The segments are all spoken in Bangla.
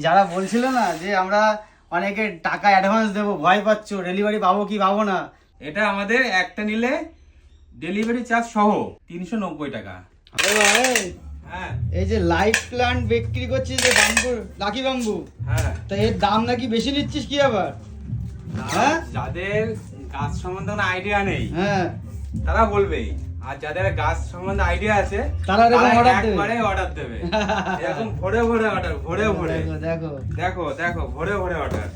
যারা বলছিল না যে আমরা অনেকে টাকা অ্যাডভান্স দেবো ভয় পাচ্ছ ডেলিভারি পাবো কি পাবো না? এটা আমাদের একটা নিলে ডেলিভারি চার্জ সহ তিনশো নব্বই টাকা। আরে হ্যাঁ। এই যে লাইফ প্ল্যান্ট বিক্রি করছিস যে বাম্বু লাকি বাম্বু হ্যাঁ। তা এর দাম নাকি বেশি নিচ্ছিস কি আবার? হ্যাঁ? যাদের গাছ সম্বন্ধে কোনো আইডিয়া নেই হ্যাঁ। তারা বলবেই। আর যাদের গাছ সম্বন্ধে আইডিয়া আছে তারা। একবারে অর্ডার দেবে। এরকম ভরে ভরে অর্ডার ভরে ভরে। দেখো দেখো। দেখো ভরে ভরে অর্ডার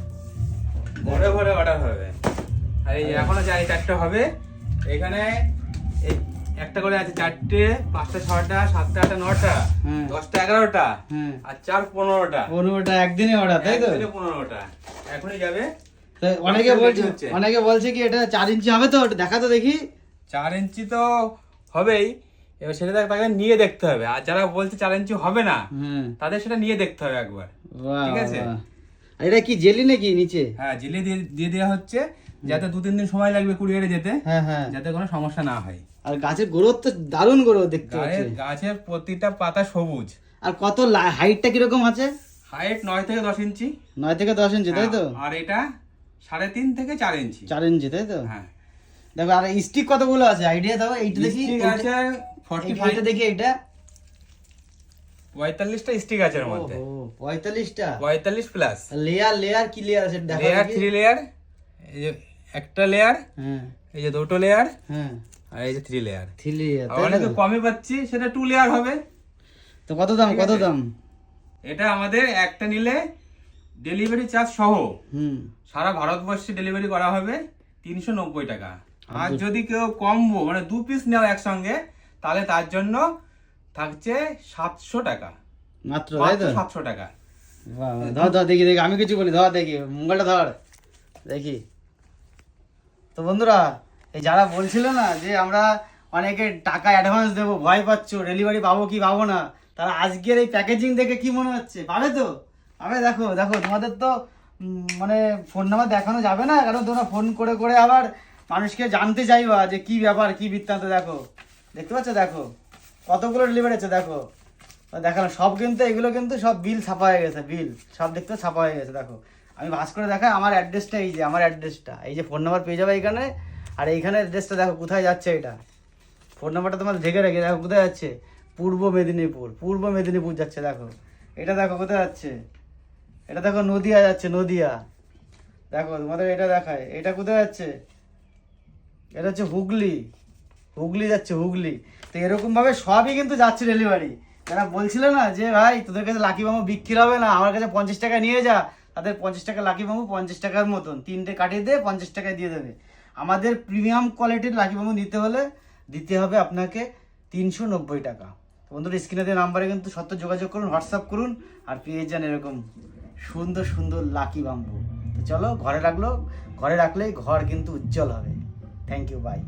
ভরে ভরে অর্ডার হবে। আর এই এখনও চাই চারটে হবে। এখানে এই একটা করে আছে চারটে পাঁচটা ছটা সাতটা আটটা নটা দশটা এগারোটা আর চার পনেরোটা। পনেরোটা একদিনে অর্ডার তাই তো? পনেরোটা। এখনই যাবে। অনেকে বলছে। অনেকে বলছে কি এটা চার ইঞ্চি হবে তো? দেখা তো দেখি। চার ইঞ্চি তো হবেই। এবার সেটা তাকে নিয়ে দেখতে হবে। আর যারা বলছে চার ইঞ্চি হবে না তাদের সেটা নিয়ে দেখতে হবে একবার। ঠিক আছে? এটা কি জেলি নাকি নিচে? হ্যাঁ জিলে দিয়ে দিয়ে দেওয়া হচ্ছে যাতে দু তিন দিন সময় লাগবে কুরিয়ারে যেতে হ্যাঁ হ্যাঁ। যাতে কোনো সমস্যা না হয়। আর গাছের গ্রোথ তো দারুণ গ্রোথ দেখতে পাচ্ছি গাছের প্রতিটা পাতা সবুজ। আর কত হাইটটা কীরকম আছে? হাইট নয় থেকে দশ ইঞ্চি। নয় থেকে দশ ইঞ্চি তাই তো? হ্যাঁ, আর এটা সাড়ে তিন থেকে চার ইঞ্চি। চার ইঞ্চি তাই তো? হ্যাঁ। দেখো আর স্টিক কতগুলো আছে? আইডিয়া দাও এইটা দেখি আছে ফর্টি এইটা- ফাইভ এইটা দেখি এইটা। পঁয়তাল্লিশটা স্টিক আছে এর মধ্যে। ও পঁয়তাল্লিশটা? পঁয়তাল্লিশ প্লাস লেয়ার লেয়ার কি লেয়ার আছে? দেখা। লেয়ার থ্রি লেয়ার এই যে একটা লেয়ার হ্যাঁ। এই যে দুটো লেয়ার হ্যাঁ। আর এই যে থ্রি লেয়ার থ্রি লেয়ার অনেকে কমে পাচ্ছি সেটা টু লেয়ার হবে। তো কত দাম কত দাম? এটা আমাদের একটা নিলে ডেলিভারি চার্জ সহ। হুম। সারা ভারতবর্ষে ডেলিভারি করা হবে তিনশো নব্বই টাকা। আর যদি কেউ কমবো মানে দু পিস নেওয়া একসঙ্গে তাহলে তার জন্য থাকছে সাতশো টাকা। মাত্র তাই তো? সাতশো টাকা। ধর ধর দেখি দেখি আমি কিছু বলি ধর দেখি মোবাইলটা ধর দেখি। তো বন্ধুরা এই যারা বলছিল না যে আমরা অনেকে টাকা অ্যাডভান্স দেবো ভয় পাচ্ছ ডেলিভারি পাবো কি পাবো না তারা আজকের এই প্যাকেজিং দেখে কি মনে হচ্ছে? পাবে তো? পাবে দেখো দেখো তোমাদের তো মানে ফোন নাম্বার দেখানো যাবে না কারণ তোমরা ফোন করে করে আবার মানুষকে জানতে চাইবা যে কি ব্যাপার, কি বৃত্তান্ত, দেখো। দেখতে পাচ্ছ, দেখো? কতগুলো ডেলিভারি আছে দেখো? দেখালাম সব কিন্তু, এগুলো কিন্তু সব বিল ছাপা হয়ে গেছে বিল সব দেখতে ছাপা হয়ে গেছে, দেখো। আমি ভাস করে দেখাই, আমার অ্যাড্রেসটা এই যে, আমার অ্যাড্রেসটা এই যে ফোন নাম্বার পেয়ে যাবে এখানে, আর এইখানে অ্যাড্রেসটা দেখো, কোথায় যাচ্ছে এটা? ফোন নাম্বারটা তোমার ঢেকে রেখে, দেখো, কোথায় যাচ্ছে? পূর্ব মেদিনীপুর পূর্ব মেদিনীপুর যাচ্ছে, দেখো। এটা দেখো, কোথায় যাচ্ছে? এটা দেখো, নদিয়া যাচ্ছে, নদিয়া। দেখো, তোমাদের এটা দেখায়। এটা কোথায় যাচ্ছে? এটা হচ্ছে হুগলি। হুগলি যাচ্ছে, হুগলি। তো এরকম ভাবে সবই কিন্তু যাচ্ছে ডেলিভারি যারা বলছিল না যে, ভাই, তোদের কাছে লাকি বাম্বু বিক্রি হবে না, আমার কাছে পঞ্চাশ টাকা নিয়ে যা। তাদের পঞ্চাশ টাকা লাকি বাম্বু পঞ্চাশ টাকার মতন। তিনটে কাটিয়ে দিয়ে পঞ্চাশ টাকায় দিয়ে দেবে। আমাদের প্রিমিয়াম কোয়ালিটির লাকি বাম্বু নিতে হলে দিতে হবে আপনাকে তিনশো নব্বই টাকা। বন্ধুরা স্ক্রিনে দেওয়া নাম্বারে কিন্তু সত্য যোগাযোগ করুন হোয়াটসঅ্যাপ করুন আর পেয়ে যান এরকম সুন্দর সুন্দর লাকি বাম্বু তো চলো, ঘরে রাখল ঘরে রাখলেই ঘর কিন্তু উজ্জ্বল হবে। Thank you by